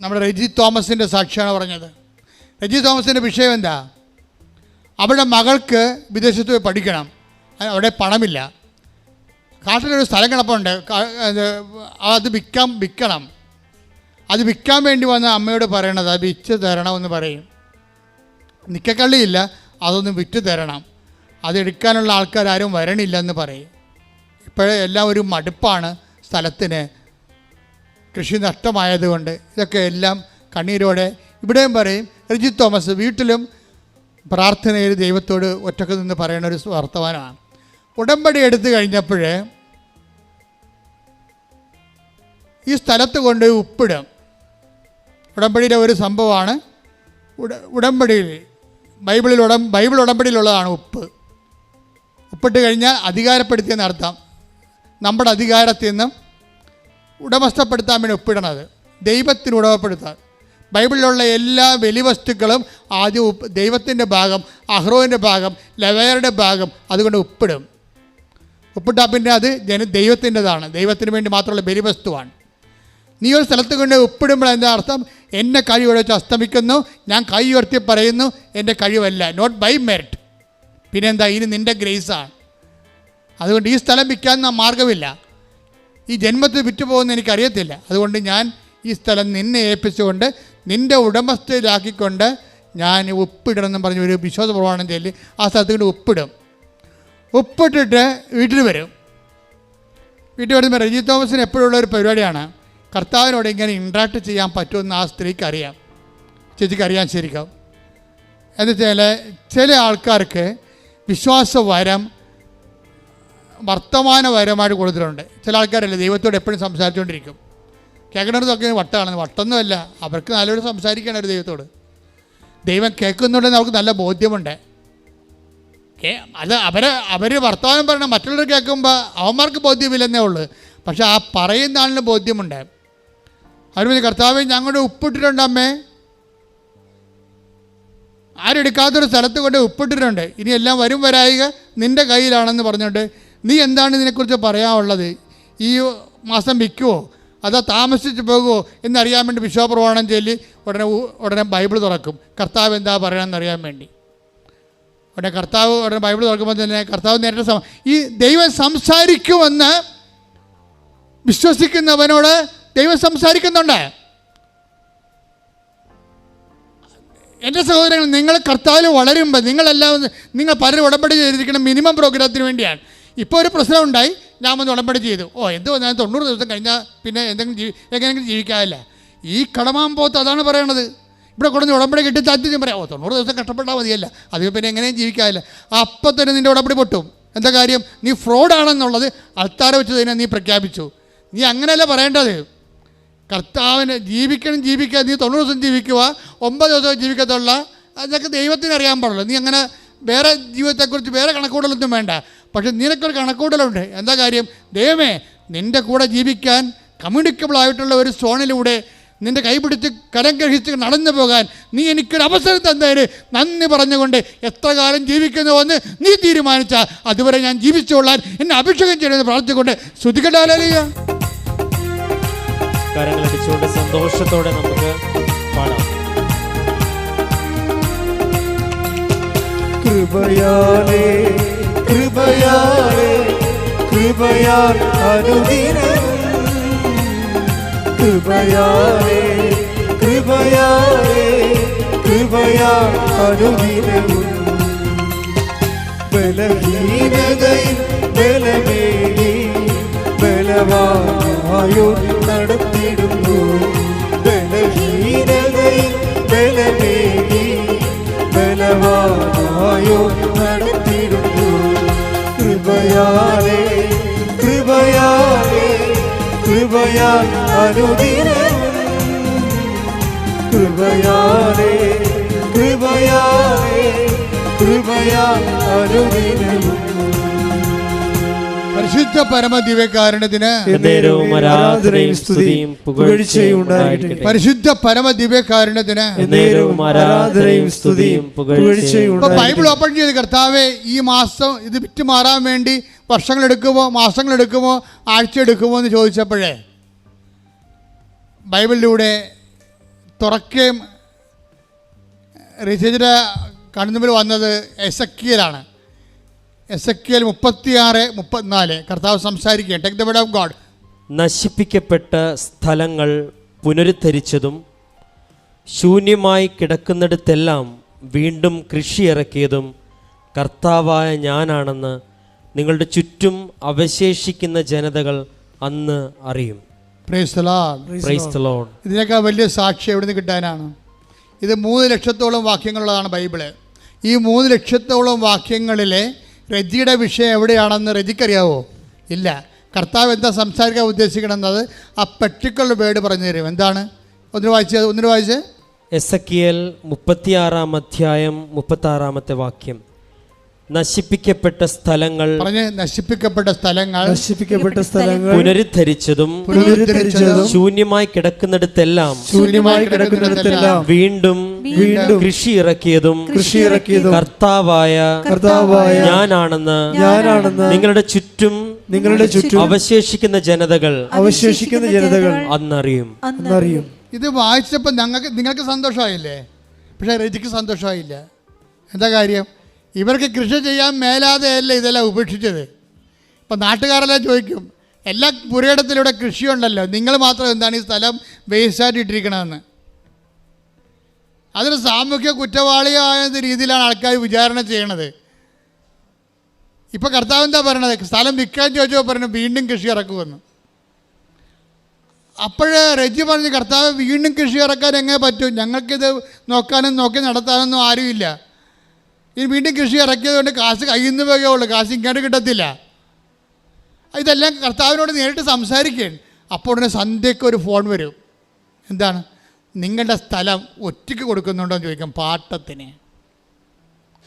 നമ്മുടെ റെജി തോമസിന്റെ സാക്ഷിയാണ് പറഞ്ഞത്. റെജി തോമസിന്റെ വിഷയം എന്താ? അവരുടെ മകൾക്ക് വിദേശത്ത് പോയി പഠിക്കണം. അവിടെ പണമില്ല. കാട്ടിലൊരു സ്ഥലം കിടപ്പുണ്ട് അത് വിൽക്കാൻ വിൽക്കണം. അത് വിൽക്കാൻ വേണ്ടി വന്ന അമ്മയോട് പറയണത് അത് വിറ്റ് തരണമെന്ന് പറയും. നിക്കക്കള്ളിയില്ല അതൊന്ന് വിറ്റ് തരണം. അതെടുക്കാനുള്ള ആൾക്കാരും വരണില്ലെന്ന് പറയും. ഇപ്പോഴെല്ലാം ഒരു മടുപ്പാണ് സ്ഥലത്തിന്. കൃഷി നഷ്ടമായതുകൊണ്ട് ഇതൊക്കെ എല്ലാം കണ്ണീരോടെ ഇവിടെയും പറയും രജിത് തോമസ് വീട്ടിലും പ്രാർത്ഥനയിൽ ദൈവത്തോട് ഒറ്റയ്ക്ക് നിന്ന് പറയുന്ന ഒരു വർത്തമാനമാണ്. ഉടമ്പടി എടുത്തു കഴിഞ്ഞപ്പോഴേ ഈ സ്ഥലത്ത് കൊണ്ട് ഉപ്പിടും. ഉടമ്പടിയുടെ ഒരു സംഭവമാണ് ഉട ഉടമ്പടിയിൽ ബൈബിളിൽ ഉടം ബൈബിൾ ഉടമ്പടിയിലുള്ളതാണ് ഉപ്പ്. ഉപ്പിട്ട് കഴിഞ്ഞാൽ അധികാരപ്പെടുത്തിയെന്ന് അർത്ഥം നമ്മുടെ അധികാരത്തിൽ നിന്നും ഉടമസ്ഥപ്പെടുത്താൻ വേണ്ടി ഒപ്പിടണത് ദൈവത്തിന് ഉടമപ്പെടുത്താൻ. ബൈബിളിലുള്ള എല്ലാ വെലിവസ്തുക്കളും ആദ്യം ദൈവത്തിന്റെ ഭാഗം അഹ്റോവിന്റെ ഭാഗം ലവേറുടെ ഭാഗം അതുകൊണ്ട് ഉപ്പിടും. ഉപ്പിട്ടാൽ പിന്നെ അത് ജന ദൈവത്തിന്റെതാണ്. ദൈവത്തിന് വേണ്ടി മാത്രമുള്ള ബലിവസ്തുവാണ് നീ ഒരു സ്ഥലത്ത് കൊണ്ട് ഉപ്പിടുമ്പോൾ എന്താ അർത്ഥം? എന്റെ കഴിവ് വെച്ച് അസ്തമിക്കുന്നു ഞാൻ കൈ ഉയർത്തി പറയുന്നു എന്റെ കഴിവല്ല. നോട്ട് ബൈ മെറിറ്റ് പിന്നെന്താ? ഇനി നിന്റെ ഗ്രേസാണ് അതുകൊണ്ട് ഈ സ്ഥലം വിൽക്കാൻ മാർഗമില്ല ഈ ജന്മത്തിൽ വിറ്റുപോകുന്ന എനിക്കറിയത്തില്ല. അതുകൊണ്ട് ഞാൻ ഈ സ്ഥലം നിന്നെ ഏൽപ്പിച്ചുകൊണ്ട് നിന്റെ ഉടമസ്ഥയിലാക്കിക്കൊണ്ട് ഞാൻ ഉപ്പിടണമെന്ന് പറഞ്ഞ ഒരു വിശ്വാസ പ്രമാണം ചൊല്ലി ആ സ്ഥലത്ത് ഉപ്പിടും. ഉപ്പിട്ടിട്ട് വീട്ടിൽ വരും. വീട്ടിൽ വരുമ്പോൾ റെജി തോമസിന് എപ്പോഴുള്ള ഒരു പരിപാടിയാണ്. കർത്താവിനോട് ഇങ്ങനെ ഇൻട്രാക്ട് ചെയ്യാൻ പറ്റുമെന്ന് ആ സ്ത്രീക്ക് അറിയാം ചേച്ചിക്ക് അറിയാൻ ശരിക്കും എന്നുവെച്ചാൽ ചില ആൾക്കാർക്ക് വിശ്വാസ വരം വർത്തമാന വരമായിട്ട് കൊടുത്തിട്ടുണ്ട്. ചില ആൾക്കാരല്ലേ ദൈവത്തോട് എപ്പോഴും സംസാരിച്ചുകൊണ്ടിരിക്കും. കേൾക്കണതൊക്കെ വട്ടമാണ് വട്ടൊന്നുമല്ല. അവർക്ക് നല്ലൊരു സംസാരിക്കണം ഒരു ദൈവത്തോട്. ദൈവം കേൾക്കുന്നുണ്ടെന്ന് അവർക്ക് നല്ല ബോധ്യമുണ്ട്. അത് അവർ അവർ വർത്തമാനം പറയണം. മറ്റുള്ളവർ കേൾക്കുമ്പോൾ അവന്മാർക്ക് ബോധ്യമില്ലെന്നേ ഉള്ളൂ. പക്ഷെ ആ പറയുന്ന ആളിന് ബോധ്യമുണ്ട്. പിന്നെ കർത്താവ് ഞങ്ങളുടെ ഉപ്പിട്ടിട്ടുണ്ട് അമ്മേ. ആരെടുക്കാത്തൊരു സ്ഥലത്ത് കൊണ്ട് ഉപ്പിട്ടിട്ടുണ്ട്. ഇനി എല്ലാം വരും വരായിക നിന്റെ കയ്യിലാണെന്ന് പറഞ്ഞിട്ട് നീ എന്താണ് ഇതിനെക്കുറിച്ച് പറയാനുള്ളത്? ഈ മാസം വിൽക്കുമോ അതോ താമസിച്ച് പോകുമോ എന്നറിയാൻ വേണ്ടി വിശ്വപ്രവാണം ചൊല്ലി ഉടനെ ഉടനെ ബൈബിൾ തുറക്കും. കർത്താവ് എന്താ പറയണമെന്ന് അറിയാൻ വേണ്ടി. ഉടനെ കർത്താവ് ഉടനെ ബൈബിൾ തുറക്കുമ്പോൾ തന്നെ കർത്താവ് നേരിട്ട് സമ ഈ ദൈവം സംസാരിക്കുമെന്ന് വിശ്വസിക്കുന്നവനോട് ദൈവം സംസാരിക്കുന്നുണ്ട്. എന്റെ സഹോദരങ്ങൾ നിങ്ങൾ കർത്താവിൽ വളരുമ്പോൾ നിങ്ങളെല്ലാം നിങ്ങൾ പലരും ഉടമ്പടി ചെയ്തിരിക്കുന്ന മിനിമം പ്രോഗ്രാമത്തിന് വേണ്ടിയാണ്. ഇപ്പോൾ ഒരു പ്രശ്നം ഉണ്ടായി. ഞാൻ വന്ന് ഉടമ്പടി ചെയ്തു. ഓ എന്ത് ഞാൻ തൊണ്ണൂറ് ദിവസം കഴിഞ്ഞാൽ പിന്നെ എന്തെങ്കിലും ജീവി എങ്ങനെയെങ്കിലും ജീവിക്കാനില്ല ഈ കടമാൻ പോത്ത് അതാണ് പറയണത്. ഇവിടെ കൊടുത്ത് ഉടമ്പടി കിട്ടി താല്പര്യം പറയാം ഓ തൊണ്ണൂറ് ദിവസം കഷ്ടപ്പെട്ടാൽ മതിയല്ല. അത് പിന്നെ എങ്ങനെയും ജീവിക്കാനില്ല അപ്പം തന്നെ നിന്റെ ഉടമ്പടി പൊട്ടും. എന്താ കാര്യം? നീ ഫ്രോഡാണെന്നുള്ളത് അൾത്താര വെച്ച് തന്നെ നീ പ്രഖ്യാപിച്ചു. നീ അങ്ങനെയല്ല പറയേണ്ടത്. കർത്താവിന് ജീവിക്കണം ജീവിക്കുക നീ തൊണ്ണൂറ് ദിവസം ജീവിക്കുക ഒമ്പത് ദിവസം ജീവിക്കത്തുള്ള. അതൊക്കെ ദൈവത്തിന് അറിയാൻ പാടുള്ളൂ. നീ അങ്ങനെ വേറെ ജീവിതത്തെക്കുറിച്ച് വേറെ കണക്കൂടലൊന്നും വേണ്ട. പക്ഷെ നിനക്കൊരു കണക്കൂടലുണ്ട് എന്താ കാര്യം? ദൈവമേ നിന്റെ കൂടെ ജീവിക്കാൻ കമ്മ്യൂണിക്കബിൾ ആയിട്ടുള്ള ഒരു സോണിലൂടെ നിന്റെ കൈപിടിച്ച് കരം ഗ്രഹിച്ച് നടന്നു പോകാൻ നീ എനിക്കൊരു അവസരം തന്നതിന് നന്ദി പറഞ്ഞുകൊണ്ട് എത്ര കാലം ജീവിക്കുന്നുവെന്ന് നീ തീരുമാനിച്ച അതുവരെ ഞാൻ ജീവിച്ചുകൊള്ളാൻ എന്നെ അഭിഷേകം ചെയ്യണമെന്ന് പ്രാർത്ഥിച്ചുകൊണ്ട് ശ്രുതികടാലിയ കരങ്ങളടിച്ചുകൊണ്ട് സന്തോഷത്തോടെ നമുക്ക് പാടാം. കൃപയാലേ കൃപയാലേ കൃപയാൽ അനുദിനം. കൃപയാലേ കൃപയാലേ കൃപയാൽ അനുദിനവും ബലഹീനതയിൽ ബലമേകി ബലവായോ നടത്തിടുന്നു. ബലഹീനതയിൽ ബലമേകി കൃപയാലേ കൃപയാലേ കൃപയാൽ അനുദിനം. കൃപയാലേ കൃപയാലേ കൃപയാൽ അനുദിനവും പരിശുദ്ധ പരമദിവ്യകാരണത്തിന് എന്നേരവും ആരാധനയും സ്തുതിയും പുകഴ്ചയും ഉണ്ടായിരിക്കട്ടെ. പരിശുദ്ധ പരമദിവ്യകാരണത്തിന് എന്നേരവും ആരാധനയും സ്തുതിയും പുകഴ്ചയും ബൈബിൾ ഓപ്പൺ ചെയ്ത് കർത്താവെ ഈ മാസം ഇത് വിറ്റ് മാറാൻ വേണ്ടി മാസങ്ങൾ എടുക്കുമോ ആഴ്ച എടുക്കുമോ എന്ന് ചോദിച്ചപ്പോഴേ ബൈബിളിലൂടെ തുറക്കുകയും റിസേജിന്റെ കണ്ണുമ്പിൽ വന്നത് എസക്കിയലാണ്. എസക്കിയൽ മുപ്പത്തിയാറ് മുപ്പത്തിനാല്. കർത്താവ് സംസാരിക്കുക take the word of God നശിപ്പിക്കപ്പെട്ട സ്ഥലങ്ങൾ പുനരുദ്ധരിച്ചതും ശൂന്യമായി കിടക്കുന്നിടത്തെല്ലാം വീണ്ടും കൃഷി ഇറക്കിയതും കർത്താവായ ഞാനാണെന്ന് നിങ്ങളുടെ ചുറ്റും അവശേഷിക്കുന്ന ജനതകൾ അന്ന് അറിയും. Praise Lord praise the Lord ഇതിനേക്കാൾ വലിയ സാക്ഷി എവിടെ നിന്ന് കിട്ടാനാണ്? ഇത് മൂന്ന് ലക്ഷത്തോളം വാക്യങ്ങളുള്ളതാണ് ബൈബിൾ. ഈ മൂന്ന് ലക്ഷത്തോളം വാക്യങ്ങളിലെ രജിയുടെ വിഷയം എവിടെയാണെന്ന് റെജിക്കറിയാവോ? ഇല്ല. കർത്താവ് എന്താ സംസാരിക്കാൻ ഉദ്ദേശിക്കണമെന്നത് ആ പെർട്ടിക്കുലർ വേർഡ് പറഞ്ഞു തരും. എന്താണ്? ഒന്നിന് വായിച്ചത് ഒന്നിന് വായിച്ചേ. കിയൽ മുപ്പത്തിയാറാം അധ്യായം മുപ്പത്താറാമത്തെ വാക്യം. നശിപ്പിക്കപ്പെട്ട സ്ഥലങ്ങൾ പറഞ്ഞ് നശിപ്പിക്കപ്പെട്ട സ്ഥലങ്ങൾ നശിപ്പിക്കപ്പെട്ട സ്ഥലങ്ങൾ പുനരുദ്ധരിച്ചതും പുനരുദ്ധരിച്ചതും ശൂന്യമായി കിടക്കുന്നിടത്തെല്ലാം ശൂന്യമായി കിടക്കുന്നിടത്തെല്ലാം വീണ്ടും വീണ്ടും കൃഷി ഇറക്കിയതും കൃഷി ഇറക്കിയതും കർത്താവായ കർത്താവായ ഞാനാണെന്ന് ഞാനാണെന്ന് നിങ്ങളുടെ ചുറ്റും നിങ്ങളുടെ ചുറ്റും അവശേഷിക്കുന്ന ജനതകൾ അവശേഷിക്കുന്ന ജനതകൾ അന്നറിയും. അന്നറിയും. ഇത് വായിച്ചപ്പോൾ ഞങ്ങൾക്ക് നിങ്ങൾക്ക് സന്തോഷമായില്ലേ? പക്ഷേ രജിക്ക് സന്തോഷമായില്ല. എന്താ കാര്യം? ഇവർക്ക് കൃഷി ചെയ്യാൻ മേലാതെയല്ല ഇതെല്ലാം ഉപേക്ഷിച്ചത്. ഇപ്പം നാട്ടുകാരെല്ലാം ചോദിക്കും എല്ലാ പുരയിടത്തിലൂടെ കൃഷിയുണ്ടല്ലോ നിങ്ങൾ മാത്രം എന്താണ് ഈ സ്ഥലം വേസ്റ്റായിട്ട് ഇട്ടിരിക്കണമെന്ന് അതിന് സാമൂഹ്യ കുറ്റവാളിയായ രീതിയിലാണ് ആൾക്കാർ വിചാരണ ചെയ്യണത്. ഇപ്പം കർത്താവ് എന്താ പറയണത്? സ്ഥലം വിൽക്കാൻ ചോദിച്ചോ പറഞ്ഞു വീണ്ടും കൃഷി ഇറക്കുമെന്ന്. അപ്പോഴ് റെജി പറഞ്ഞു കർത്താവ് വീണ്ടും കൃഷി ഇറക്കാൻ എങ്ങനെ പറ്റും? ഞങ്ങൾക്കിത് നോക്കാനും നോക്കി നടത്താനൊന്നും ആരുമില്ല. ഇനി വീണ്ടും കൃഷി ഇറക്കിയത് കൊണ്ട് കാശ് കയ്യിൽ നിന്ന് വകയേ ഉള്ളൂ. കാശ് ഇങ്ങോട്ട് കിട്ടത്തില്ല. ഇതെല്ലാം കർത്താവിനോട് നേരിട്ട് സംസാരിക്കുകയാണ്. അപ്പോൾ ഉടനെ സന്ധ്യയ്ക്ക് ഒരു ഫോൺ വരും. എന്താണ്? നിങ്ങളുടെ സ്ഥലം ഒറ്റയ്ക്ക് കൊടുക്കുന്നുണ്ടോ എന്ന് ചോദിക്കും. പാട്ടത്തിന്.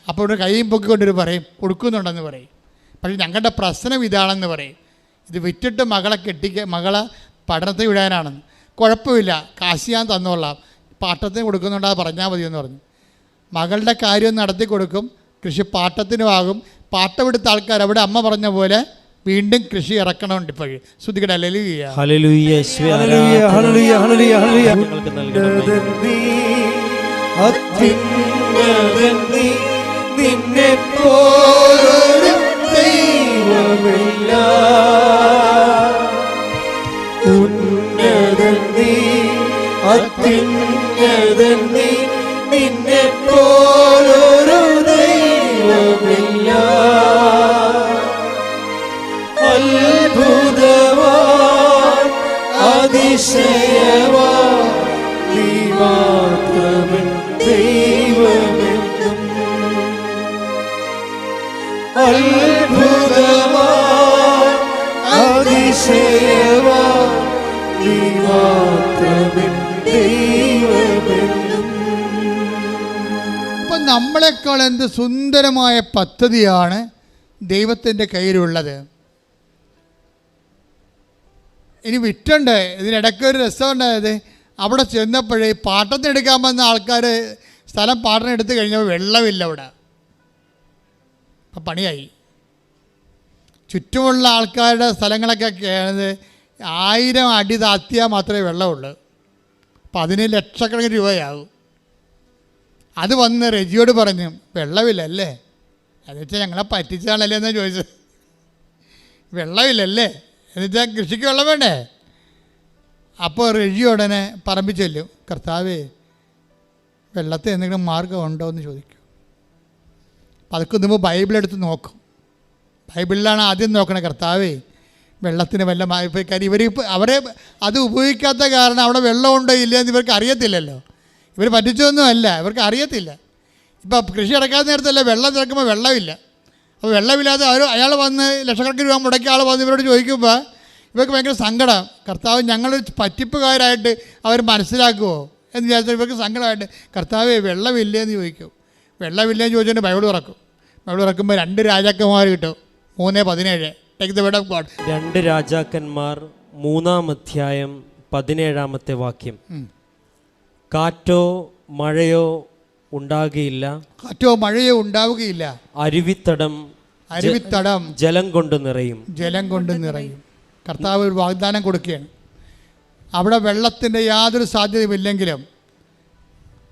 അപ്പോൾ ഉടനെ കൈയും പൊക്കിക്കൊണ്ടൊരു പറയും. കൊടുക്കുന്നുണ്ടെന്ന് പറയും. പക്ഷേ ഞങ്ങളുടെ പ്രശ്നം ഇതാണെന്ന് പറയും. ഇത് വിറ്റിട്ട് മകളെ കെട്ടിക്ക മകളെ പഠനത്തിൽ വിടാനാണെന്ന്. കുഴപ്പമില്ല. കാശ് ഞാൻ തന്നോളാം. പാട്ടത്തിന് കൊടുക്കുന്നുണ്ടാ പറഞ്ഞാൽ മതി എന്ന് പറഞ്ഞു. മകളുടെ കാര്യം നടത്തി കൊടുക്കും കൃഷി പാട്ടത്തിനുമാകും പാട്ടമെടുത്ത ആൾക്കാർ അവിടെ അമ്മ പറഞ്ഞ പോലെ വീണ്ടും കൃഷി ഇറക്കണമുണ്ട് ഇപ്പോൾ ശ്രുതികട ലലിയ hallelujah, hallelujah, hallelujah, hallelujah, hallelujah. ഞങ്ങൾക്ക് നൽകണമേ. നീ, അത്യുന്നതൻ നീ, നിന്നെ പോലൊരു ദൈവമില്ല. ഉന്നതൻ നീ അത്യുന്നതൻ നീ നിന്നെ നമ്മളെക്കാൾ എന്ത് സുന്ദരമായ പദ്ധതിയാണ് ദൈവത്തിന്റെ കയ്യിലുള്ളത്. ഇനി വിറ്റുണ്ട്? ഇതിനിടയ്ക്ക് ഒരു രസമുണ്ടായത് അവിടെ ചെന്നപ്പോഴേ പാട്ടത്തിനെടുക്കാൻ വന്ന ആൾക്കാർ സ്ഥലം പാട്ടം എടുത്തു കഴിഞ്ഞപ്പോൾ വെള്ളമില്ല അവിടെ. അപ്പം പണിയായി. ചുറ്റുമുള്ള ആൾക്കാരുടെ സ്ഥലങ്ങളൊക്കെ ആയിരം അടി താത്തിയാൽ മാത്രമേ വെള്ളമുള്ളൂ. അപ്പം അതിന് ലക്ഷക്കണക്കിന് രൂപയാകും. അത് വന്ന് റെജിയോട് പറഞ്ഞു വെള്ളമില്ലല്ലേ? അത് വെച്ചാൽ ഞങ്ങളെ പറ്റിച്ചാണല്ലേ എന്നാ ചോദിച്ചത്. വെള്ളമില്ലല്ലേ? എന്ന് വെച്ചാൽ കൃഷിക്ക് വെള്ളം വേണ്ടേ? അപ്പോൾ റെജി ഉടനെ പറമ്പി ചൊല്ലും. കർത്താവേ വെള്ളത്തിൽ എന്തെങ്കിലും മാർഗം ഉണ്ടോ എന്ന് ചോദിക്കും. അപ്പം അതൊക്കെ മുമ്പ് ബൈബിളെടുത്ത് നോക്കും. ബൈബിളിലാണ് ആദ്യം നോക്കണേ കർത്താവേ വെള്ളത്തിന് വല്ല കാര്യം ഇവർ അവരെ അത് ഉപയോഗിക്കാത്ത കാരണം അവിടെ വെള്ളമുണ്ടോ ഇല്ലയെന്ന് ഇവർക്ക് അറിയത്തില്ലല്ലോ. ഇവർ പറ്റിച്ചൊന്നും അല്ല ഇവർക്ക് അറിയത്തില്ല. ഇപ്പം കൃഷി അടക്കാത്ത നേരത്തല്ല വെള്ളം തിരക്കുമ്പോൾ വെള്ളമില്ല. അപ്പോൾ വെള്ളമില്ലാതെ അവർ അയാൾ വന്ന് ലക്ഷക്കണക്കിന് രൂപ മുടക്കിയ ആൾ വന്ന് ഇവരോട് ചോദിക്കുമ്പോൾ ഇവർക്ക് ഭയങ്കര സങ്കടം. കർത്താവ് ഞങ്ങൾ പറ്റിപ്പുകാരായിട്ട് അവർ മനസ്സിലാക്കുമോ എന്ന് വിചാരിച്ചാൽ ഇവർക്ക് സങ്കടമായിട്ട് കർത്താവ് വെള്ളമില്ലേ? എന്ന് ചോദിക്കും. വെള്ളമില്ലെന്ന് ചോദിച്ചുകൊണ്ട് ബൈബിൾ തുറക്കും. ബൈബിൾ തുറക്കുമ്പോൾ രണ്ട് രാജാക്കന്മാർ കിട്ടും. മൂന്ന് പതിനേഴ്. Take the word of God രണ്ട് രാജാക്കന്മാർ മൂന്നാം അധ്യായം പതിനേഴാമത്തെ വാക്യം. കാറ്റോ മഴയോ ഉണ്ടാകുകയില്ല കാറ്റോ മഴയോ ഉണ്ടാവുകയില്ല. അരുവിത്തടം അരുവിത്തടം ജലം കൊണ്ട് നിറയും. ജലം കൊണ്ട് നിറയും. കർത്താവ് ഒരു വാഗ്ദാനം കൊടുക്കുകയാണ്. അവിടെ വെള്ളത്തിന്റെ യാതൊരു സാധ്യതയുമില്ലെങ്കിലും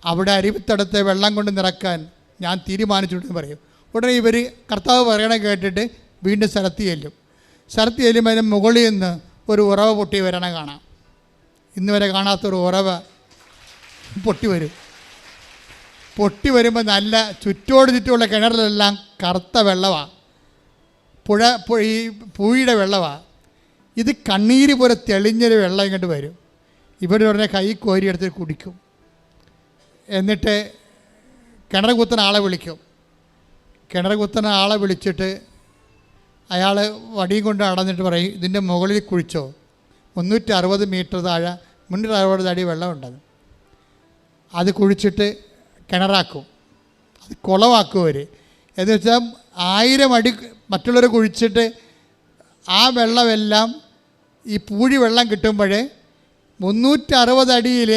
അവിടെ അരുവിത്തടത്തെ വെള്ളം കൊണ്ട് നിറക്കാൻ ഞാൻ തീരുമാനിച്ചിട്ടെന്ന് പറയും. ഉടനെ ഇവർ കർത്താവ് പറയണ കേട്ടിട്ട് വീണ്ടും സ്ഥലത്ത് ചെല്ലും. സ്ഥലത്ത് ചെല്ലുമ്പോൾ അതിന് മുകളിൽ നിന്ന് ഒരു ഉറവ പൊട്ടി വരണ കാണാം. ഇന്ന് വരെ കാണാത്തൊരു ഉറവ പൊട്ടി വരും. പൊട്ടി വരുമ്പോൾ നല്ല ചുറ്റോട് ചുറ്റുമുള്ള കിണറിലെല്ലാം കറുത്ത വെള്ളമാണ് പുഴ ഈ പൂഴിയുടെ വെള്ളമാണ് ഇത് കണ്ണീര് പോലെ തെളിഞ്ഞൊരു വെള്ളം ഇങ്ങോട്ട് വരും. ഇവിടെ ഉടനെ കൈ കോരിയെടുത്ത് കുടിക്കും. എന്നിട്ട് കിണർ കുത്തുന്ന ആളെ വിളിക്കും. കിണർ കുത്തുന്ന ആളെ വിളിച്ചിട്ട് അയാൾ വടിയും കൊണ്ട് അടന്നിട്ട് പറയും ഇതിന്റെ മുകളിൽ കുഴിച്ചോ. മുന്നൂറ്റി അറുപത് മീറ്റർ താഴെ മുന്നൂറ്റി അറുപത് അടി വെള്ളമുണ്ടെന്ന് അത് കുഴിച്ചിട്ട് കിണറാക്കും. അത് കുളമാക്കും അവർ എന്ന് വെച്ചാൽ ആയിരം അടി മറ്റുള്ളവർ കുഴിച്ചിട്ട് ആ വെള്ളമെല്ലാം ഈ പൂഴി വെള്ളം കിട്ടുമ്പോഴേ മുന്നൂറ്ററുപത് അടിയിൽ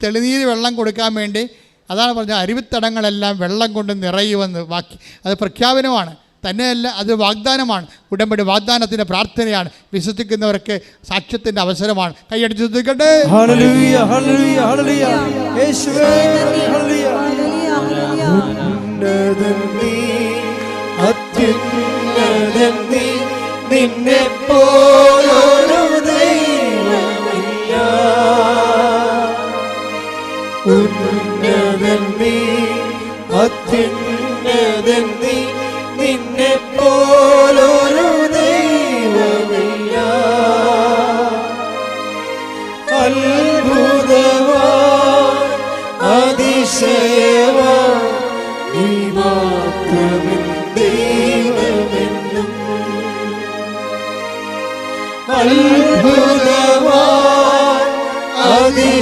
തെളിനീര് വെള്ളം കൊടുക്കാൻ വേണ്ടി അതാണ് പറഞ്ഞത് അരുവിത്തടങ്ങളെല്ലാം വെള്ളം കൊണ്ട് നിറയുമെന്ന് ബാക്കി അത് പ്രഖ്യാപനമാണ്. തന്നെയല്ല അത് വാഗ്ദാനമാണ്. ഉടമ്പടി വാഗ്ദാനത്തിന്റെ പ്രാർത്ഥനയാണ്. വിശ്വസിക്കുന്നവർക്ക് സാക്ഷ്യത്തിന്റെ അവസരമാണ്. കൈയടിച്ച് ശ്രദ്ധിക്കട്ടെ. ഹല്ലേലൂയ ഹല്ലേലൂയ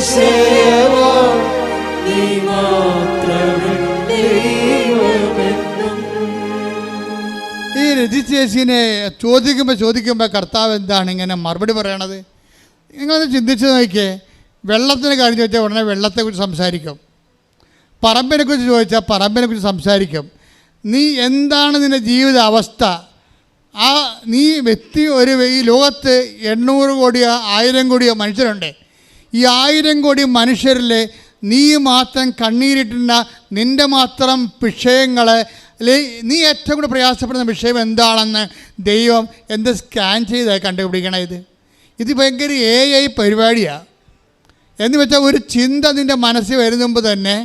അതിശയവാ നീ ചേച്ചിനെ ഈ ചോദിക്കുമ്പോൾ ചോദിക്കുമ്പോൾ കർത്താവ് എന്താണ് ഇങ്ങനെ മറുപടി പറയണത്? നിങ്ങളൊന്ന് ചിന്തിച്ച് നോക്കിയേ വെള്ളത്തിന് കാര്യം ചോദിച്ചാൽ ഉടനെ വെള്ളത്തെക്കുറിച്ച് സംസാരിക്കും. പറമ്പിനെ കുറിച്ച് ചോദിച്ചാൽ പറമ്പിനെ കുറിച്ച് സംസാരിക്കും. നീ എന്താണ് നിന്റെ ജീവിത അവസ്ഥ ആ നീ വ്യക്തി ഒരു ഈ ലോകത്ത് എണ്ണൂറ് കോടിയോ ആയിരം കോടിയോ മനുഷ്യരുണ്ട്. ഈ ആയിരം കോടി മനുഷ്യരിൽ നീ മാത്രം കണ്ണീരിട്ടുന്ന നിന്റെ മാത്രം വിഷയങ്ങളെ അല്ലെ നീ ഏറ്റവും കൂടുതൽ പ്രയാസപ്പെടുന്ന വിഷയം എന്താണെന്ന് ദൈവം എന്ത് സ്കാൻ ചെയ്ത് കണ്ടുപിടിക്കണം ഇത്? ഇത് ഭയങ്കര എ ഐ പരിപാടിയാണ് എന്ന് വെച്ചാൽ ഒരു ചിന്ത നിന്റെ മനസ്സിൽ വരുന്നുമ്പോൾ തന്നെ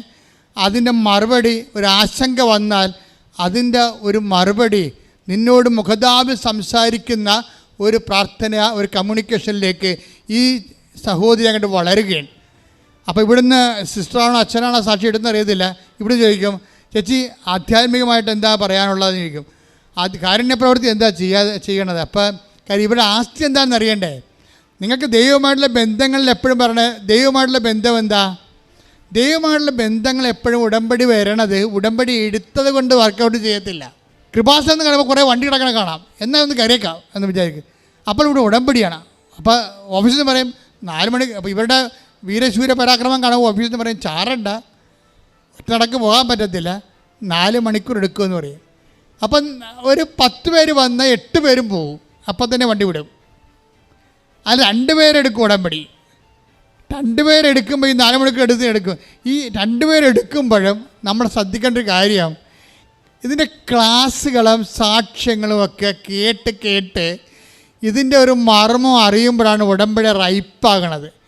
അതിന്റെ മറുപടി ഒരു ആശങ്ക വന്നാൽ അതിന്റെ ഒരു മറുപടി നിന്നോട് മുഖതാപി സംസാരിക്കുന്ന ഒരു പ്രാർത്ഥന ഒരു കമ്മ്യൂണിക്കേഷനിലേക്ക് ഈ സഹോദരി അങ്ങോട്ട് വളരുകയാണ്. അപ്പോൾ ഇവിടുന്ന് സിസ്റ്ററാണോ അച്ഛനാണോ സാക്ഷി ഇടുന്ന അറിയത്തില്ല. ഇവിടെ ചോദിക്കും ചേച്ചി ആധ്യാത്മികമായിട്ട് എന്താ പറയാനുള്ളതെന്ന് ചോദിക്കും. അത് കാരുണ്യ പ്രവൃത്തി എന്താ ചെയ്യാതെ ചെയ്യണത്? അപ്പോൾ കാര്യം ഇവിടെ ആസ്തി എന്താണെന്ന് അറിയണ്ടേ? നിങ്ങൾക്ക് ദൈവമായിട്ടുള്ള ബന്ധങ്ങളിൽ എപ്പോഴും പറയണേ ദൈവമായിട്ടുള്ള ബന്ധം എന്താ? ദൈവമായിട്ടുള്ള ബന്ധങ്ങൾ എപ്പോഴും ഉടമ്പടി വരണത് ഉടമ്പടി എടുത്തത് കൊണ്ട് വർക്കൗട്ട് ചെയ്യത്തില്ല. കൃപാസനം എന്ന് കാണുമ്പോൾ കുറേ വണ്ടി കിടക്കണ കാണാം. എന്നാൽ ഒന്ന് കരയേക്കാം എന്ന് വിചാരിക്കും. അപ്പോൾ ഇവിടെ ഉടമ്പടിയാണ്. അപ്പോൾ ഓഫീസിൽ നിന്ന് പറയും നാല് മണി അപ്പോൾ ഇവരുടെ വീരശൂര പരാക്രമം കാണുമ്പോൾ ഓഫീസിൽ പറയും ചാറണ്ട. ഒറ്റടക്ക് പോകാൻ പറ്റത്തില്ല. നാല് മണിക്കൂർ എടുക്കുമെന്ന് പറയും. അപ്പം ഒരു പത്ത് പേര് വന്ന് എട്ട് പേരും പോകും അപ്പം തന്നെ വണ്ടി വിടും. അത് രണ്ട് പേരെടുക്കും ഉടമ്പടി. രണ്ട് പേരെടുക്കുമ്പോൾ ഈ നാല് മണിക്കൂർ എടുത്ത് എടുക്കും. ഈ രണ്ട് പേരെടുക്കുമ്പോഴും നമ്മൾ ശ്രദ്ധിക്കേണ്ട ഒരു കാര്യം ഇതിന്റെ ക്ലാസ്സുകളും സാക്ഷ്യങ്ങളും ഒക്കെ കേട്ട് കേട്ട് ഇതിന്റെ ഒരു മർമ്മം അറിയുമ്പോഴാണ് ഉടമ്പടി റൈപ്പാകണത്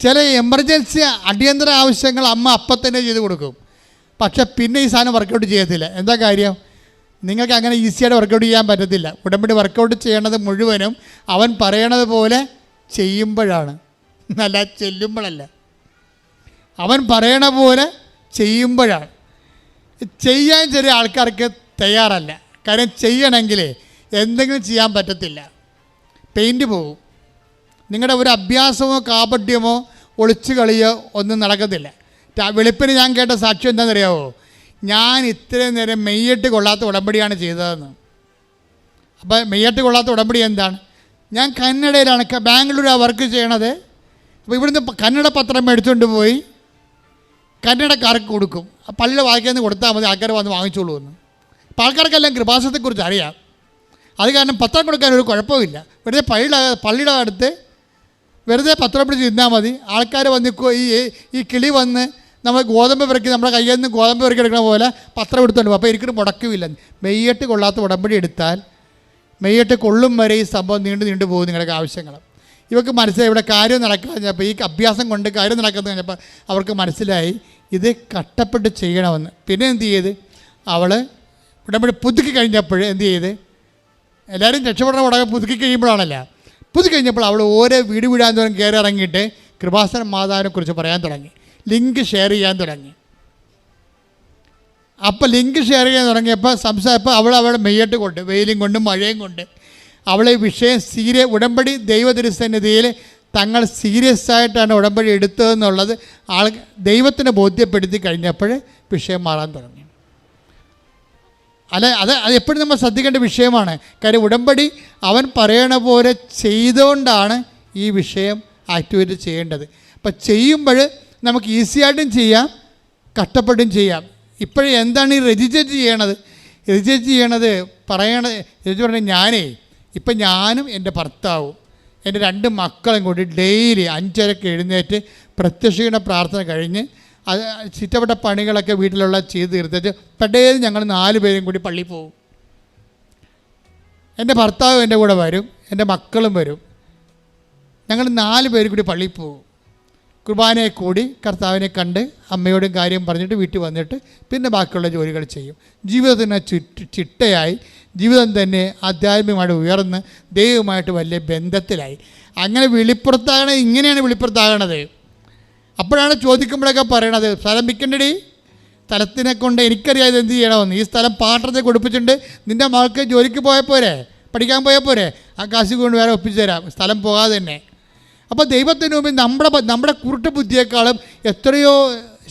ചില എമർജൻസി അടിയന്തര ആവശ്യങ്ങൾ അമ്മ അപ്പം തന്നെ ചെയ്ത് കൊടുക്കും. പക്ഷെ പിന്നെ ഈ സാധനം വർക്കൗട്ട് ചെയ്യത്തില്ല. എന്താ കാര്യം? നിങ്ങൾക്ക് അങ്ങനെ ഈസിയായിട്ട് വർക്കൗട്ട് ചെയ്യാൻ പറ്റത്തില്ല. ഉടമ്പടി വർക്കൗട്ട് ചെയ്യണത് മുഴുവനും അവൻ പറയണത് പോലെ ചെയ്യുമ്പോഴാണ്. അല്ല ചെല്ലുമ്പോഴല്ല. അവൻ പറയണ പോലെ ചെയ്യുമ്പോഴാണ്. ചെയ്യാൻ ചെറിയ ആൾക്കാർക്ക് തയ്യാറല്ല. കാര്യം ചെയ്യണമെങ്കിൽ എന്തെങ്കിലും ചെയ്യാൻ പറ്റത്തില്ല. പെയിന്റ് പോകും നിങ്ങളുടെ ഒരു അഭ്യാസമോ കാപട്യമോ ഒളിച്ചു കളിയോ ഒന്നും നടക്കത്തില്ല. വെളുപ്പിന് ഞാൻ കേട്ട സാക്ഷ്യം എന്താണെന്നറിയാവോ? ഞാൻ ഇത്രയും നേരം മെയ്യട്ട് കൊള്ളാത്ത ഉടമ്പടിയാണ് ചെയ്തതെന്ന്. അപ്പോൾ മെയ്യട്ട് കൊള്ളാത്ത ഉടമ്പടി എന്താണ്? ഞാൻ കന്നഡയിലാണ് ബാംഗ്ലൂരാണ് വർക്ക് ചെയ്യണത്. അപ്പോൾ ഇവിടുന്ന് കന്നഡ പത്രം എടുത്തുകൊണ്ട് പോയി കന്നഡക്കാർക്ക് കൊടുക്കും. പള്ളിയുടെ വായിക്കാൻ കൊടുത്താൽ മതി ആൾക്കാർ വന്ന് വാങ്ങിച്ചോളൂ എന്ന് അപ്പോൾ ആൾക്കാർക്കെല്ലാം കൃപാസത്തെക്കുറിച്ച് അറിയാം. അത് കാരണം പത്രം കൊടുക്കാൻ ഒരു കുഴപ്പമില്ല. വെറുതെ പള്ളിയുടെ പള്ളിയുടെ അടുത്ത് വെറുതെ പത്രം പിടിച്ച് നിന്നാൽ മതി. ആൾക്കാർ വന്ന് ഈ ഈ കിളി വന്ന് നമ്മൾ ഗോതമ്പ് പെറുക്കി നമ്മുടെ കയ്യിൽ നിന്ന് ഗോതമ്പ് പെറുക്കി എടുക്കുന്ന പോലെ പത്രം എടുത്തുകൊണ്ട് പോകും അപ്പോൾ എനിക്കൊരു മുടക്കുമില്ല മെയ്യട്ട് കൊള്ളാത്ത ഉടമ്പടി എടുത്താൽ മെയ്യട്ട് കൊള്ളും വരെ ഈ സംഭവം നീണ്ടു നീണ്ടു പോകും നിങ്ങളുടെ ആവശ്യങ്ങൾ ഇവർക്ക് മനസ്സിലായി ഇവിടെ കാര്യം നടക്കാഞ്ഞപ്പോൾ ഈ അഭ്യാസം കൊണ്ട് കാര്യം നടക്കുന്നത് കഴിഞ്ഞപ്പോൾ അവർക്ക് മനസ്സിലായി ഇത് കട്ടപ്പെട്ട് ചെയ്യണമെന്ന്. പിന്നെ എന്ത് ചെയ്ത്? അവൾ ഉടമ്പടി പുതുക്കി കഴിഞ്ഞപ്പോൾ എന്ത് ചെയ്ത്? എല്ലാവരും രക്ഷപ്പെടണ ഉടനെ പുതുക്കി കഴിയുമ്പോഴാണല്ല. പുതുക്കി കഴിഞ്ഞപ്പോൾ അവൾ ഓരോ വീട് വീടാൻ തോറും കയറി ഇറങ്ങിയിട്ട് കൃപാസന മാതാവിനെ കുറിച്ച് പറയാൻ തുടങ്ങി. ലിങ്ക് ഷെയർ ചെയ്യാൻ തുടങ്ങി. അപ്പോൾ ലിങ്ക് ഷെയർ ചെയ്യാൻ തുടങ്ങിയപ്പോൾ സംസാരിപ്പോൾ അവൾ അവളെ മെയ്യട്ട് കൊണ്ട് വെയിലും കൊണ്ട് മഴയും കൊണ്ട് അവളെ വിഷയം സീരിയ ഉടമ്പടി ദൈവതിരുസന്നിധിയിൽ തങ്ങൾ സീരിയസ് ആയിട്ടാണ് ഉടമ്പടി എടുത്തതെന്നുള്ളത് ആൾ ദൈവത്തിനെ ബോധ്യപ്പെടുത്തി കഴിഞ്ഞപ്പോൾ വിഷയം മാറാൻ തുടങ്ങി. അല്ല അത് അത് എപ്പോഴും നമ്മൾ ശ്രദ്ധിക്കേണ്ട വിഷയമാണ്. കാര്യം ഉടമ്പടി അവൻ പറയണ പോലെ ചെയ്തുകൊണ്ടാണ് ഈ വിഷയം ആക്ടിവേറ്റ് ചെയ്യേണ്ടത്. അപ്പം ചെയ്യുമ്പോൾ നമുക്ക് ഈസി ആയിട്ടും ചെയ്യാം കഷ്ടപ്പെട്ടും ചെയ്യാം. ഇപ്പോഴും എന്താണ് ഈ രജിസ്റ്റർ ചെയ്യണത്? രജിസ്റ്റർ ചെയ്യണത് പറയണത് രജിസ്റ്റർ പറഞ്ഞ ഞാനേ ഇപ്പം ഞാനും എന്റെ ഭർത്താവും എന്റെ രണ്ട് മക്കളും കൂടി ഡെയിലി അഞ്ചരക്ക് എഴുന്നേറ്റ് പ്രത്യക്ഷീണ പ്രാർത്ഥന കഴിഞ്ഞ് അത് ചുറ്റപ്പെട്ട പണികളൊക്കെ വീട്ടിലുള്ള ചെയ്ത് തീർത്തിട്ട് പെട്ടെന്ന് ഞങ്ങൾ നാല് പേരും കൂടി പള്ളിയിൽ പോകും. എന്റെ ഭർത്താവ് എന്റെ കൂടെ വരും എന്റെ മക്കളും വരും. ഞങ്ങൾ നാല് പേരും കൂടി പള്ളിയിൽ പോകും. കുർബാനയെ കൂടി കർത്താവിനെ കണ്ട് അമ്മയോടും കാര്യം പറഞ്ഞിട്ട് വീട്ടിൽ വന്നിട്ട് പിന്നെ ബാക്കിയുള്ള ജോലികൾ ചെയ്യും. ജീവിതത്തിന് ചിട്ടയായി. ജീവിതം തന്നെ ആധ്യാത്മികമായിട്ട് ഉയർന്ന് ദൈവമായിട്ട് വലിയ ബന്ധത്തിലായി. അങ്ങനെ വെളിപ്പുറത്താകണ ഇങ്ങനെയാണ് വെളിപ്പുറത്താകണത് അപ്പോഴാണ് ചോദിക്കുമ്പോഴൊക്കെ പറയണത് സ്ഥലം വിൽക്കണ്ടടി? സ്ഥലത്തിനെ കൊണ്ട് എനിക്കറിയാം ഇത് എന്ത് ചെയ്യണമെന്ന് ഈ സ്ഥലം പാട്ടത്തെ കൊടുപ്പിച്ചിട്ടുണ്ട് നിന്റെ മകൾക്ക് ജോലിക്ക് പോയാൽ പോരെ? പഠിക്കാൻ പോയാൽ പോരെ? ആ കാശ് കൊണ്ട് വേറെ ഒപ്പിച്ചു തരാം സ്ഥലം പോകാതെ തന്നെ. അപ്പോൾ ദൈവത്തിന് മുമ്പിൽ നമ്മുടെ നമ്മുടെ കുരുട്ട് ബുദ്ധിയേക്കാളും എത്രയോ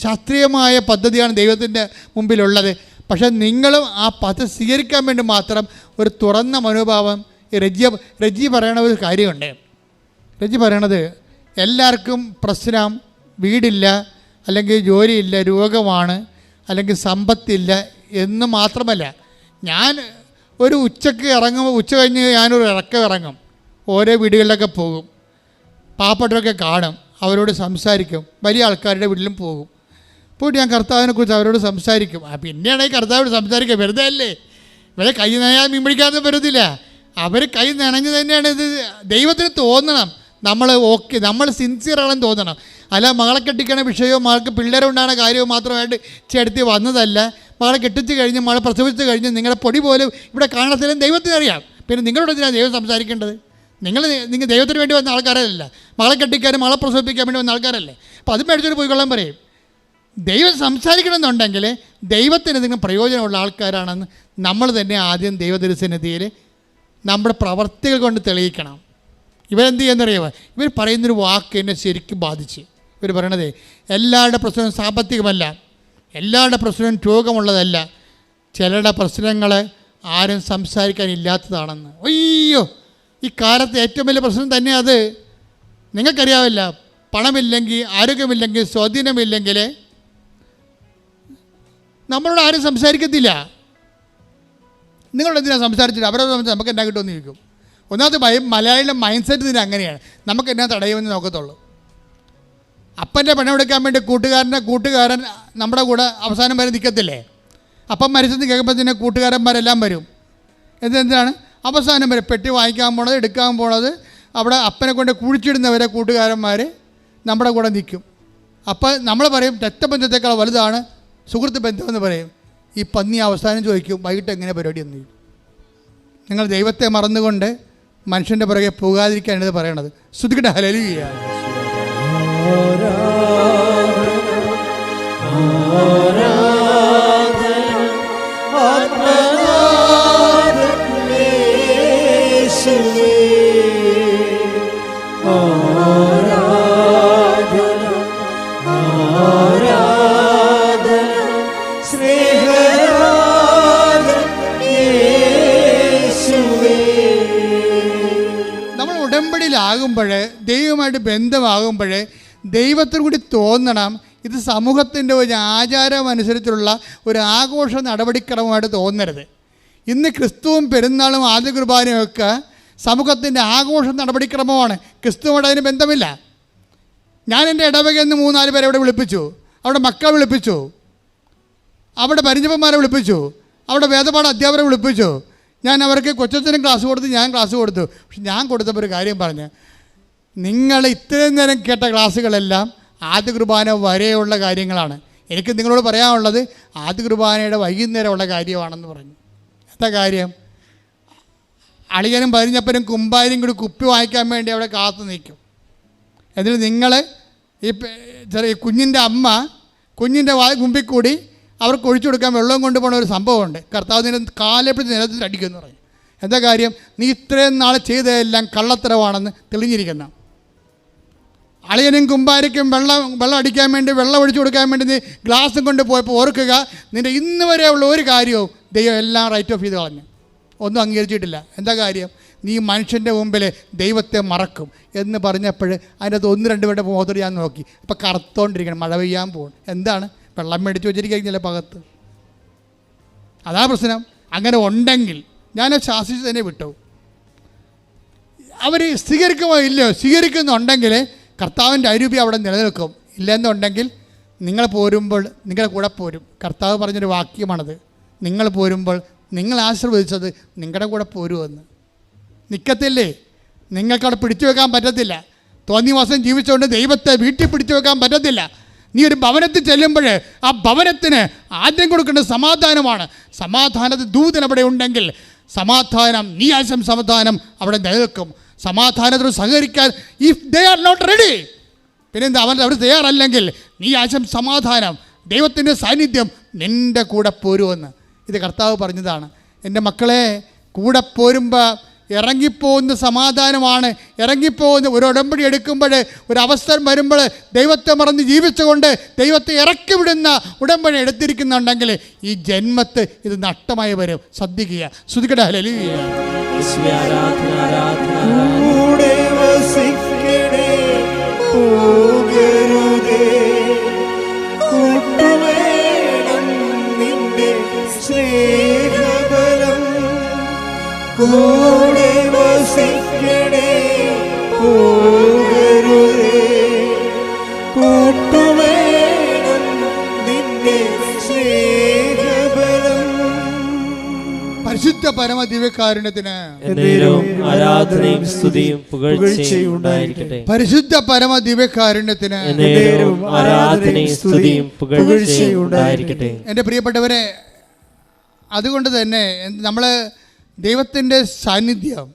ശാസ്ത്രീയമായ പദ്ധതിയാണ് ദൈവത്തിന്റെ മുമ്പിലുള്ളത്. പക്ഷേ നിങ്ങളും ആ പദ്ധതി സ്വീകരിക്കാൻ വേണ്ടി മാത്രം ഒരു തുറന്ന മനോഭാവം രജി റജി പറയണ ഒരു കാര്യമുണ്ട്. രജി പറയണത് എല്ലാവർക്കും പ്രശ്നം വീടില്ല അല്ലെങ്കിൽ ജോലിയില്ല രോഗമാണ് അല്ലെങ്കിൽ സമ്പത്തില്ല എന്ന് മാത്രമല്ല ഞാൻ ഒരു ഉച്ചയ്ക്ക് ഇറങ്ങും ഉച്ച കഴിഞ്ഞ് ഞാനൊരു ഇറക്കം ഇറങ്ങും. ഓരോ വീടുകളിലൊക്കെ പോകും. പാവപ്പെട്ടവരൊക്കെ കാണും അവരോട് സംസാരിക്കും. വലിയ ആൾക്കാരുടെ വീട്ടിലും പോകും. പോയിട്ട് ഞാൻ കർത്താവിനെ കുറിച്ച് അവരോട് സംസാരിക്കും. പിന്നെയാണ് ഈ കർത്താവോട് സംസാരിക്കുക വെറുതെ അല്ലേ? ഇവരെ കൈ നനയാൻ മീൻ പിടിക്കാതെ വരുന്നില്ല അവർ കൈ നനഞ്ഞ് തന്നെയാണ് ഇത് ദൈവത്തിന് തോന്നണം. നമ്മൾ ഓക്കെ നമ്മൾ സിൻസിയർ ആണെന്ന് തോന്നണം. അല്ല മകളെ കെട്ടിക്കണ വിഷയവും മകൾക്ക് പിള്ളേരുണ്ടാകുന്ന കാര്യവും മാത്രമായിട്ട് ചേർത്തി വന്നതല്ല. മകളെ കെട്ടിച്ച് കഴിഞ്ഞ് മകളെ പ്രസവിച്ച് കഴിഞ്ഞ് നിങ്ങളുടെ പൊടി പോലും ഇവിടെ കാണത്തില്ലെന്ന് ദൈവത്തിന് അറിയാം പിന്നെ നിങ്ങളോട് എന്തിനാണ് ദൈവം സംസാരിക്കേണ്ടത്? നിങ്ങൾ നിങ്ങൾ ദൈവത്തിന് വേണ്ടി വന്ന ആൾക്കാരല്ല മകളെ കെട്ടിക്കാനും മകളെ പ്രസവിപ്പിക്കാൻ വേണ്ടി വന്ന ആൾക്കാരല്ലേ. അപ്പോൾ അത് മേടിച്ചൊരു പോയിക്കൊള്ളാൻ പറയും. ദൈവം സംസാരിക്കണമെന്നുണ്ടെങ്കിൽ ദൈവത്തിന് നിങ്ങൾ പ്രയോജനമുള്ള ആൾക്കാരാണെന്ന് നമ്മൾ തന്നെ ആദ്യം ദൈവദിനസന്നിധിയിൽ നമ്മുടെ പ്രവർത്തികൾ കൊണ്ട് തെളിയിക്കണം. ഇവരെന്ത് ചെയ്യുന്നറിയാമോ? ഇവർ പറയുന്നൊരു വാക്ക് എന്നെ ശരിക്കും ബാധിച്ച്. ഇവർ പറയണതേ എല്ലാവരുടെ പ്രശ്നവും സാമ്പത്തികമല്ല. എല്ലാവരുടെ പ്രശ്നവും രോഗമുള്ളതല്ല. ചിലരുടെ പ്രശ്നങ്ങൾ ആരും സംസാരിക്കാനില്ലാത്തതാണെന്ന്. അയ്യോ ഈ കാലത്ത് ഏറ്റവും വലിയ പ്രശ്നം തന്നെ അത്. നിങ്ങൾക്കറിയാവില്ല പണമില്ലെങ്കിൽ ആരോഗ്യമില്ലെങ്കിൽ സ്വാധീനമില്ലെങ്കിൽ നമ്മളോട് ആരും സംസാരിക്കത്തില്ല. നിങ്ങളോട് എന്തിനാണ് സംസാരിച്ചിട്ട്? അവരോട് നമുക്ക് എന്നാ കിട്ടുമെന്ന് ചോദിക്കും. ഒന്നാമത് മലയാളിയുടെ മൈൻഡ് സെറ്റ് ഇതിന് അങ്ങനെയാണ്. നമുക്ക് എന്നാ തടയുമെന്ന് നോക്കത്തുള്ളൂ. അപ്പന്റെ പണമെടുക്കാൻ വേണ്ടി കൂട്ടുകാരനെ കൂട്ടുകാരൻ നമ്മുടെ കൂടെ അവസാനം വരെ നിൽക്കത്തില്ലേ? അപ്പം മരിച്ചെന്ന് കേൾക്കുമ്പോൾ തന്നെ കൂട്ടുകാരന്മാരെല്ലാം വരും. എന്തെന്താണ് അവസാനം വരെ പെട്ടി വാങ്ങിക്കാൻ പോണത് എടുക്കാൻ പോണത് അവിടെ അപ്പനെ കൊണ്ട് കുഴിച്ചിടുന്നവരെ കൂട്ടുകാരന്മാർ നമ്മുടെ കൂടെ നിൽക്കും. അപ്പോൾ നമ്മൾ പറയും രക്തബന്ധത്തെക്കാൾ വലുതാണ് സുഹൃത്ത് ബന്ധമെന്ന് പറയും. ഈ പന്നി അവസാനം ചോദിക്കും വൈകിട്ട് എങ്ങനെ പരിപാടി എന്ന്? നിങ്ങൾ ദൈവത്തെ മറന്നുകൊണ്ട് മനുഷ്യന്റെ പുറകെ പോകാതിരിക്കാനാണ് ഇത് പറയണത്. ശ്രുതിക്കട്ടെ ഹലലിയ നമ്മൾ ഉടമ്പടിയിലാകുമ്പോൾ ദൈവമായിട്ട് ബന്ധമാകുമ്പോൾ ദൈവത്തിന് കൂടി തോന്നണം. ഇത് സമൂഹത്തിന്റെ ഒരു ആചാരം അനുസരിച്ചുള്ള ഒരു ആഘോഷ നടപടിക്രമമായിട്ട് തോന്നരുത്. ഇന്ന് ക്രിസ്തുവും പെരുന്നാളും ആദ്യ കുർബാനയും ഒക്കെ സമൂഹത്തിന്റെ ആഘോഷ നടപടിക്രമമാണ്. ക്രിസ്തുവുമായിട്ട് അതിന് ബന്ധമില്ല. ഞാൻ എന്റെ ഇടവകയിൽ നിന്ന് മൂന്നാൽ പേരെ അവിടെ വിളിപ്പിച്ചു. അവിടെ മക്കളെ വിളിപ്പിച്ചു. അവിടെ പരിചയന്മാരെ വിളിപ്പിച്ചു. അവിടെ വേദപാഠ അധ്യാപകരെ വിളിപ്പിച്ചു. ഞാൻ അവർക്ക് കൊച്ചച്ഛനും ക്ലാസ് കൊടുത്ത് ഞാൻ ക്ലാസ് കൊടുത്തു. പക്ഷെ ഞാൻ കൊടുത്തപ്പോൾ ഒരു കാര്യം പറഞ്ഞ് നിങ്ങൾ ഇത്രയും നേരം കേട്ട ക്ലാസ്സുകളെല്ലാം ആദ്യ കുർബാന വരെയുള്ള കാര്യങ്ങളാണ്. എനിക്ക് നിങ്ങളോട് പറയാനുള്ളത് ആദ്യ കുർബാനയുടെ വൈകുന്നേരമുള്ള കാര്യമാണെന്ന് പറഞ്ഞു. എന്താ കാര്യം? അളിയനും പരിഞ്ഞപ്പനും കുമ്പാരും കൂടി കുപ്പി വാങ്ങിക്കാൻ വേണ്ടി അവിടെ കാത്തു നിൽക്കും. എന്നിട്ട് നിങ്ങൾ ഈ ചെറിയ കുഞ്ഞിന്റെ അമ്മ കുഞ്ഞിന്റെ വാ കുമ്പിൽ കൂടി അവർക്ക് ഒഴിച്ചു കൊടുക്കാൻ വെള്ളം കൊണ്ടുപോകുന്ന ഒരു സംഭവമുണ്ട്. കർത്താവ് നിന്നെ കാലെപ്പിടിച്ച് നിലത്തിൽ അടിക്കുമെന്ന് പറഞ്ഞു. എന്താ കാര്യം? നീ ഇത്രയും നാൾ ചെയ്തതെല്ലാം കള്ളത്തരമാണെന്ന് തെളിഞ്ഞിരിക്കുന്ന അളിയനും കുമ്പാരിക്കും വെള്ളം വെള്ളം അടിക്കാൻ വേണ്ടി വെള്ളം ഒഴിച്ചു കൊടുക്കാൻ വേണ്ടി നീ ഗ്ലാസും കൊണ്ട് പോയപ്പോൾ ഓർക്കുക നിന്റെ ഇന്ന് വരെയുള്ള ഒരു കാര്യവും ദൈവം എല്ലാം റൈറ്റ് ഓഫ് ചെയ്ത് കളഞ്ഞു. ഒന്നും അംഗീകരിച്ചിട്ടില്ല. എന്താ കാര്യം? നീ മനുഷ്യന്റെ മുമ്പിൽ ദൈവത്തെ മറക്കും എന്ന് പറഞ്ഞപ്പോൾ അതിന്റെ അകത്ത് ഒന്ന് രണ്ട് പേരുടെ മുഖത്തോട് ഞാൻ നോക്കി. അപ്പോൾ കറുത്തോണ്ടിരിക്കണം മഴ പെയ്യാൻ പോകും എന്താണ്? വെള്ളം മേടിച്ച് വെച്ചിരിക്കുന്നില്ല പകത്ത്? അതാ പ്രശ്നം. അങ്ങനെ ഉണ്ടെങ്കിൽ ഞാൻ ശാസിച്ച് തന്നെ വിട്ടു. അവർ സ്വീകരിക്കുമോ ഇല്ലയോ? സ്വീകരിക്കുന്നുണ്ടെങ്കിൽ കർത്താവിന്റെ അരൂപി അവിടെ നിലനിൽക്കും. ഇല്ലെന്നുണ്ടെങ്കിൽ നിങ്ങൾ പോരുമ്പോൾ നിങ്ങളുടെ കൂടെ പോരും. കർത്താവ് പറഞ്ഞൊരു വാക്യമാണത്. നിങ്ങൾ പോരുമ്പോൾ നിങ്ങൾ ആശീർവദിച്ചത് നിങ്ങളുടെ കൂടെ പോരുമെന്ന്. നിൽക്കത്തില്ലേ നിങ്ങൾക്കവിടെ പിടിച്ചു വെക്കാൻ പറ്റത്തില്ല. തോന്നിവാസം ജീവിച്ചുകൊണ്ട് ദൈവത്തെ വീട്ടിൽ പിടിച്ചു വെക്കാൻ പറ്റത്തില്ല. നീ ഒരു ഭവനത്തിൽ ചെല്ലുമ്പോൾ ആ ഭവനത്തിന് ആദ്യം കൊടുക്കേണ്ട സമാധാനമാണ്. സമാധാനത്തിൽ ദൂതൻ അവിടെ ഉണ്ടെങ്കിൽ സമാധാനം നീ ആശം സമാധാനം അവിടെ നിലനിൽക്കും. സമാധാനത്തോട് സഹകരിക്കാൻ if they are not ready പിന്നെ അവൻ അവർ തയ്യാറല്ലെങ്കിൽ നീ ആശം സമാധാനം ദൈവത്തിന്റെ സാന്നിധ്യം നിന്റെ കൂടെ പോരുമെന്ന് ഇത് കർത്താവ് പറഞ്ഞതാണ്. എന്റെ മക്കളെ കൂടെ പോരുമ്പോൾ ഇറങ്ങിപ്പോകുന്ന സമാധാനമാണ്. ഇറങ്ങിപ്പോകുന്ന ഒരു ഉടമ്പടി എടുക്കുമ്പോൾ ഒരു അവസരം വരുമ്പോൾ ദൈവത്തെ മറന്ന് ജീവിച്ചുകൊണ്ട് ദൈവത്തെ ഇറക്കി വിടുന്ന ഉടമ്പടി എടുത്തിരിക്കുന്നുണ്ടെങ്കിൽ ഈ ജന്മത്ത് ഇത് നഷ്ടമായി വരും. ശ്രദ്ധിക്കുക. യേശുവേ, ആരാധന പരമ ദിവ്യകാരുണ്യത്തിന് എന്നേരവും ആരാധനയും സ്തുതിയും പുകഴ്ചയും ഉണ്ടായിരിക്കട്ടെ. പരിശുദ്ധ പരമ ദിവ്യകാരുണ്യത്തിന് ആരാധനയും സ്തുതിയും പുകഴ്ചയും ഉണ്ടായിരിക്കട്ടെ. എന്റെ പ്രിയപ്പെട്ടവരെ അതുകൊണ്ട് തന്നെ നമ്മൾ ദൈവത്തിന്റെ സാന്നിധ്യം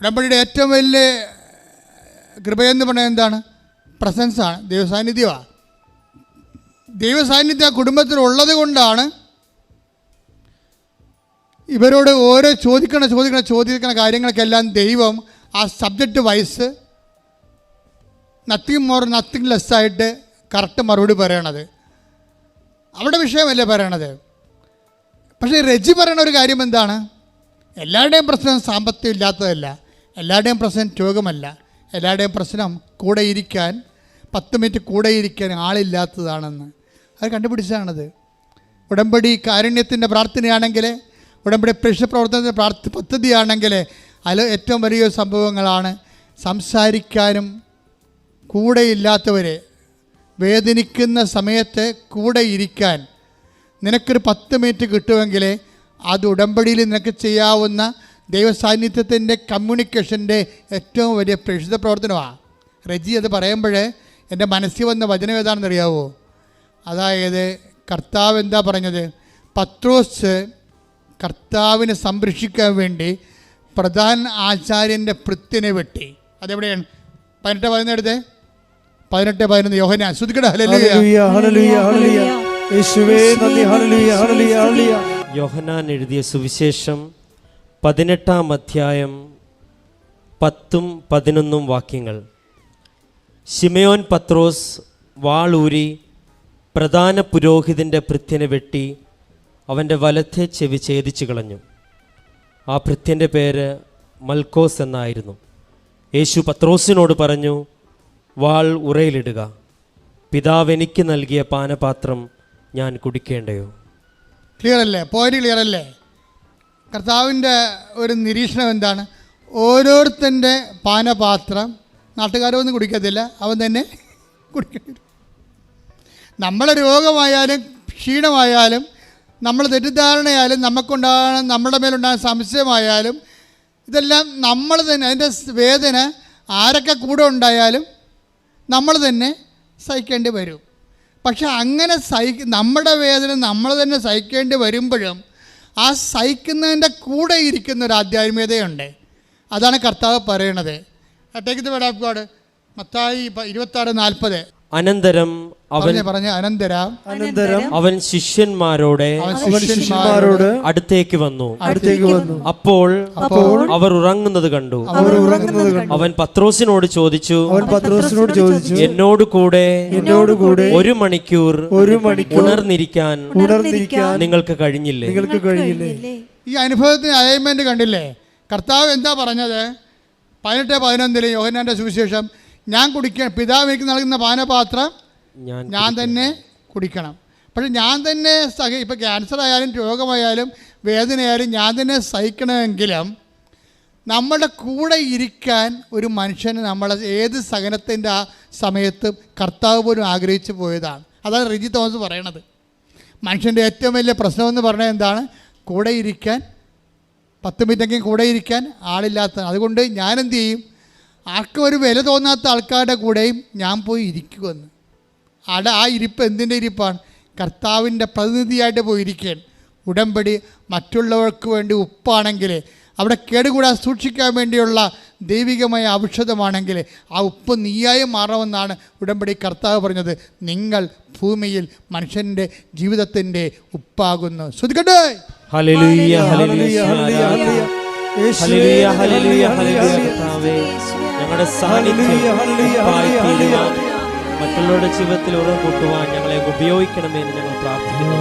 ഉടമ്പടിയുടെ ഏറ്റവും വലിയ കൃപയെന്ന് പറയുന്നത് എന്താണ്? പ്രസൻസാണ് ദൈവസാന്നിധ്യമാണ്. ദൈവസാന്നിധ്യം ആ കുടുംബത്തിൽ ഉള്ളത് കൊണ്ടാണ് ഇവരോട് ഓരോ ചോദിക്കണ ചോദിക്കണ ചോദിക്കണ കാര്യങ്ങൾക്കെല്ലാം ദൈവം ആ subject wise nothing more nothing ലെസ്സായിട്ട് correct മറുപടി പറയണത്. അവിടെ വിഷയമല്ലേ പറയണത്? പക്ഷേ രജി പറയണ ഒരു കാര്യം എന്താണ്? എല്ലാവരുടെയും പ്രശ്നം സാമ്പത്തികം ഇല്ലാത്തതല്ല. എല്ലാവരുടെയും പ്രശ്നം രോഗമല്ല. എല്ലാവരുടെയും പ്രശ്നം കൂടെ ഇരിക്കാൻ പത്ത് മിനിറ്റ് കൂടെ ഇരിക്കാൻ ആളില്ലാത്തതാണെന്ന്. അത് കണ്ടുപിടിച്ചതാണത്. ഉടമ്പടി കാരുണ്യത്തിന്റെ പ്രാർത്ഥനയാണെങ്കിൽ ഉടമ്പടി പ്രശ്ന പ്രവർത്തനത്തിന്റെ പ്രാർത്ഥ പദ്ധതിയാണെങ്കിൽ അതിൽ ഏറ്റവും വലിയ സംഭവങ്ങളാണ് സംസാരിക്കാനും കൂടെയില്ലാത്തവരെ വേദനിക്കുന്ന സമയത്ത് കൂടെ ഇരിക്കാൻ നിനക്കൊരു പത്ത് മിനിറ്റ് കിട്ടുമെങ്കിൽ അത് ഉടമ്പടിയിൽ നിനക്ക് ചെയ്യാവുന്ന ദൈവസാന്നിധ്യത്തിന്റെ കമ്മ്യൂണിക്കേഷന്റെ ഏറ്റവും വലിയ പ്രേക്ഷിത പ്രവർത്തനമാണ് റജി അത് പറയുമ്പോൾ എന്റെ മനസ്സിൽ വന്ന വചനം ഏതാണെന്ന് അറിയാവോ അതായത് കർത്താവ് എന്താ പറഞ്ഞത്? പത്രോസ് കർത്താവിനെ സംരക്ഷിക്കാൻ വേണ്ടി പ്രധാൻ ആചാര്യന്റെ പൃത്തിനെ വെട്ടി. അതെവിടെയാണ്? പതിനെട്ട് പതിനെടുത്തേ പതിനെട്ട് പതിനൊന്ന്. യോഹന ശ്രുതിക്കട. ഹല്ലേലൂയ. Hallelujah hallelujah hallelujah. യേശുവേ നന്ദി. Hallelujah hallelujah hallelujah. യോഹനാൻ എഴുതിയ സുവിശേഷം പതിനെട്ടാം അധ്യായം പത്തും പതിനൊന്നും വാക്യങ്ങൾ. ശിമയോൻ പത്രോസ് വാളൂരി പ്രധാന പുരോഹിതന്റെ ഭൃത്യനെ വെട്ടി അവന്റെ വലത്തെ ചെവി ഛേദിച്ചു കളഞ്ഞു. ആ ഭൃത്യന്റെ പേര് മൽക്കോസ് എന്നായിരുന്നു. യേശു പത്രോസിനോട് പറഞ്ഞു വാൾ ഉറയിലിടുക. പിതാവ് എനിക്ക് നൽകിയ പാനപാത്രം ഞാൻ കുടിക്കേണ്ടയോ? ക്ലിയർ അല്ലേ പോയിന്റ് ക്ലിയർ അല്ലേ കർത്താവിന്റെ ഒരു നിരീക്ഷണം എന്താണ്? ഓരോരുത്തന്റെ പാനപാത്രം നാട്ടുകാരൊന്നും കുടിക്കത്തില്ല അവൻ തന്നെ കുടിക്കേണ്ടി വരും. നമ്മളെ രോഗമായാലും ക്ഷീണമായാലും നമ്മൾ തെറ്റിദ്ധാരണയായാലും നമുക്കുണ്ടാകുന്ന നമ്മുടെ മേലുണ്ടാകുന്ന സംശയമായാലും ഇതെല്ലാം നമ്മൾ തന്നെ അതിന്റെ വേദന ആരൊക്കെ കൂടെ ഉണ്ടായാലും നമ്മൾ തന്നെ സഹിക്കേണ്ടി വരും. പക്ഷെ അങ്ങനെ സഹി നമ്മുടെ വേദന നമ്മൾ തന്നെ സഹിക്കേണ്ടി വരുമ്പോഴും ആ സഹിക്കുന്നതിന്റെ കൂടെ ഇരിക്കുന്ന ഒരു ആധ്യാത്മികതയുണ്ട് അതാണ് കർത്താവ് പറയണത്. Take the word of God Mathai ഇരുപത്താറ് നാൽപ്പത്. അനന്തരം അവൻ പറഞ്ഞ അനന്തരം അനന്തര അവൻ ശിഷ്യന്മാരോടെ ശിഷ്യന്മാരോട് അടുത്തേക്ക് വന്നു. അടുത്തേക്ക് വന്നു. അപ്പോൾ അപ്പോൾ അവർ ഉറങ്ങുന്നത് കണ്ടു. അവർ ഉറങ്ങുന്നത് കണ്ടു. അവൻ പത്രോസിനോട് ചോദിച്ചു അവൻ പത്രോസിനോട് ചോദിച്ചു എന്നോട് കൂടെ എന്നോട് കൂടെ ഒരു മണിക്കൂർ ഒരു മണിക്കൂർ ഉണർന്നിരിക്കാൻ ഉണർന്നിരിക്കാൻ നിങ്ങൾക്ക് കഴിഞ്ഞില്ലേ? നിങ്ങൾക്ക് കഴിഞ്ഞില്ലേ? ഈ അനുഭവത്തിന് അലൈൻമെന്റ് കണ്ടില്ലേ? കർത്താവ് എന്താ പറഞ്ഞത്? പതിനെട്ട് പതിനൊന്നിലെ യോഹനാന്റെ സുവിശേഷം ഞാൻ കുടിക്കാൻ പിതാവ് എനിക്ക് നൽകുന്ന പാനപാത്രം ഞാൻ തന്നെ കുടിക്കണം. പക്ഷെ ഞാൻ തന്നെ സഹ ഇപ്പോൾ ക്യാൻസർ ആയാലും രോഗമായാലും വേദനയായാലും ഞാൻ തന്നെ സഹിക്കണമെങ്കിലും നമ്മളുടെ കൂടെ ഇരിക്കാൻ ഒരു മനുഷ്യന് നമ്മളെ ഏത് സഹനത്തിന്റെ ആ സമയത്തും കർത്താവ് പോലും ആഗ്രഹിച്ചു പോയതാണ്. അതാണ് റിജി തോമസ് പറയണത്. മനുഷ്യന്റെ ഏറ്റവും വലിയ പ്രശ്നമെന്ന് പറഞ്ഞാൽ എന്താണ്? കൂടെ ഇരിക്കാൻ പത്ത് മിനിറ്റെങ്കിലും കൂടെ ഇരിക്കാൻ ആളില്ലാത്ത അതുകൊണ്ട് ഞാൻ എന്ത് ചെയ്യും? ആർക്കും ഒരു വില തോന്നാത്ത ആൾക്കാരുടെ കൂടെയും ഞാൻ പോയി ഇരിക്കുമെന്ന്. അവിടെ ആ ഇരിപ്പ് എന്തിന്റെ ഇരിപ്പാണ്? കർത്താവിന്റെ പ്രതിനിധിയായിട്ട് പോയി ഇരിക്കാൻ ഉടമ്പടി മറ്റുള്ളവർക്ക് വേണ്ടി ഉപ്പാണെങ്കിൽ അവിടെ കേടുകൂടാതെ സൂക്ഷിക്കാൻ വേണ്ടിയുള്ള ദൈവികമായ ഔഷധമാണെങ്കിൽ ആ ഉപ്പ് നീയായി മാറണമെന്നാണ് ഉടമ്പടി കർത്താവ് പറഞ്ഞത്. നിങ്ങൾ ഭൂമിയിൽ മനുഷ്യന്റെ ജീവിതത്തിന്റെ ഉപ്പാകുന്നു. ശ്രദ്ധിക്കട്ടെ? ഹല്ലേലൂയ. യേശുവേ, ഹല്ലേലൂയ. ഹല്ലേലൂയ. ഹല്ലേലൂയ, ഹല്ലേലൂയ കർത്താവേ ഞങ്ങളുടെ സാന്നിധ്യം മറ്റുള്ളവരുടെ ജീവിതത്തിൽ ഉടൻ കൂട്ടുവാൻ ഞങ്ങളെ ഉപയോഗിക്കണമേ എന്ന് ഞങ്ങൾ പ്രാർത്ഥിക്കുന്നു.